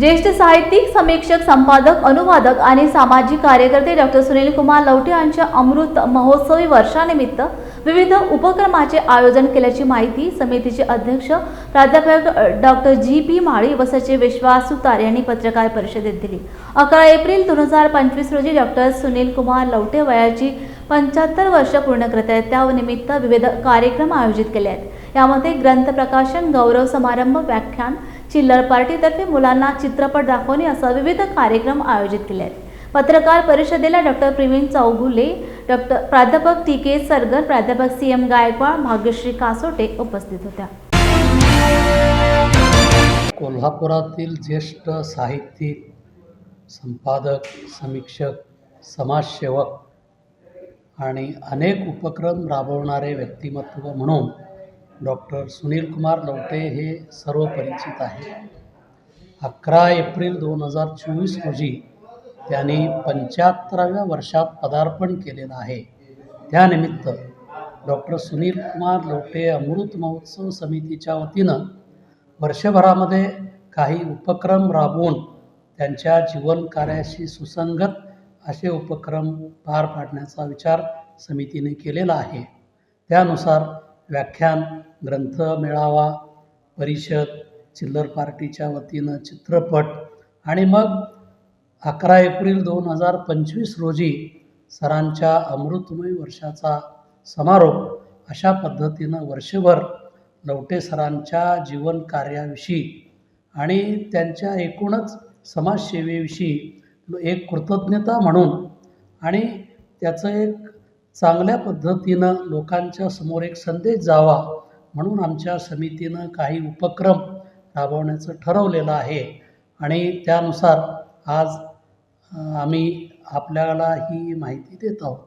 ज्येष्ठ साहित्यिक समीक्षक संपादक अनुवादक आणि सामाजिक कार्यकर्ते डॉक्टर सुनील कुमार लवटे यांच्या अमृत महोत्सवी वर्षानिमित्त विविध उपक्रमाचे आयोजन केल्याची माहिती समितीचे अध्यक्ष प्राध्यापक डॉक्टर जी पी माळी व सचिव विश्वास सुतार यांनी पत्रकार परिषदेत दिली. अकरा एप्रिल दोन हजार पंचवीस रोजी डॉक्टर सुनील कुमार लवटे वयाची पंच्याहत्तर वर्ष पूर्ण करत आहेत. त्यानिमित्त विविध कार्यक्रम आयोजित केले आहेत. यामध्ये ग्रंथ प्रकाशन गौरव समारंभ व्याख्यान चिल्लर पार्टीतर्फे मुलांना चित्रपट दाखवणे असा विविध कार्यक्रम आयोजित केले आहेत. पत्रकार परिषदेला डॉक्टर प्रवीण चौगुले डॉक्टर प्राध्यापक टी के सरगर प्राध्यापक सी एम गायकवाड भाग्यश्री कासोटे उपस्थित होत्या. कोल्हापुरातील ज्येष्ठ साहित्यिक संपादक समीक्षक समाजसेवक आणि अनेक उपक्रम राबवणारे व्यक्तिमत्व म्हणून डॉक्टर सुनील कुमार लवटे हे सर्व परिचित आहे अकरा एप्रिल दोन हजार चोवीस रोजी त्यांनी पंच्याहत्तराव्या वर्षात पदार्पण केलेलं आहे. त्यानिमित्त डॉक्टर सुनील कुमार लवटे अमृत महोत्सव समितीच्या वतीनं वर्षभरामध्ये काही उपक्रम राबवून त्यांच्या जीवनकार्याशी सुसंगत असे उपक्रम पार पाडण्याचा विचार समितीने केलेला आहे. त्यानुसार व्याख्यान ग्रंथ मेळावा परिषद चिल्लर पार्टीच्या वतीनं चित्रपट आणि मग अकरा एप्रिल दोन हजार पंचवीस रोजी सरांच्या अमृतमय वर्षाचा समारोप अशा पद्धतीनं वर्षभर लवटे सरांच्या जीवन कार्याविषयी आणि त्यांच्या एकूणच समाजसेवेविषयी एक कृतज्ञता म्हणून आणि त्याचं एक चांगल्या पद्धतीनं लोकांच्या समोर एक संदेश जावा म्हणून आमच्या समितीनं काही उपक्रम राबवण्याचं ठरवलेलं आहे. आणि त्यानुसार आज आम्ही आपल्याला ही माहिती देत आहोत.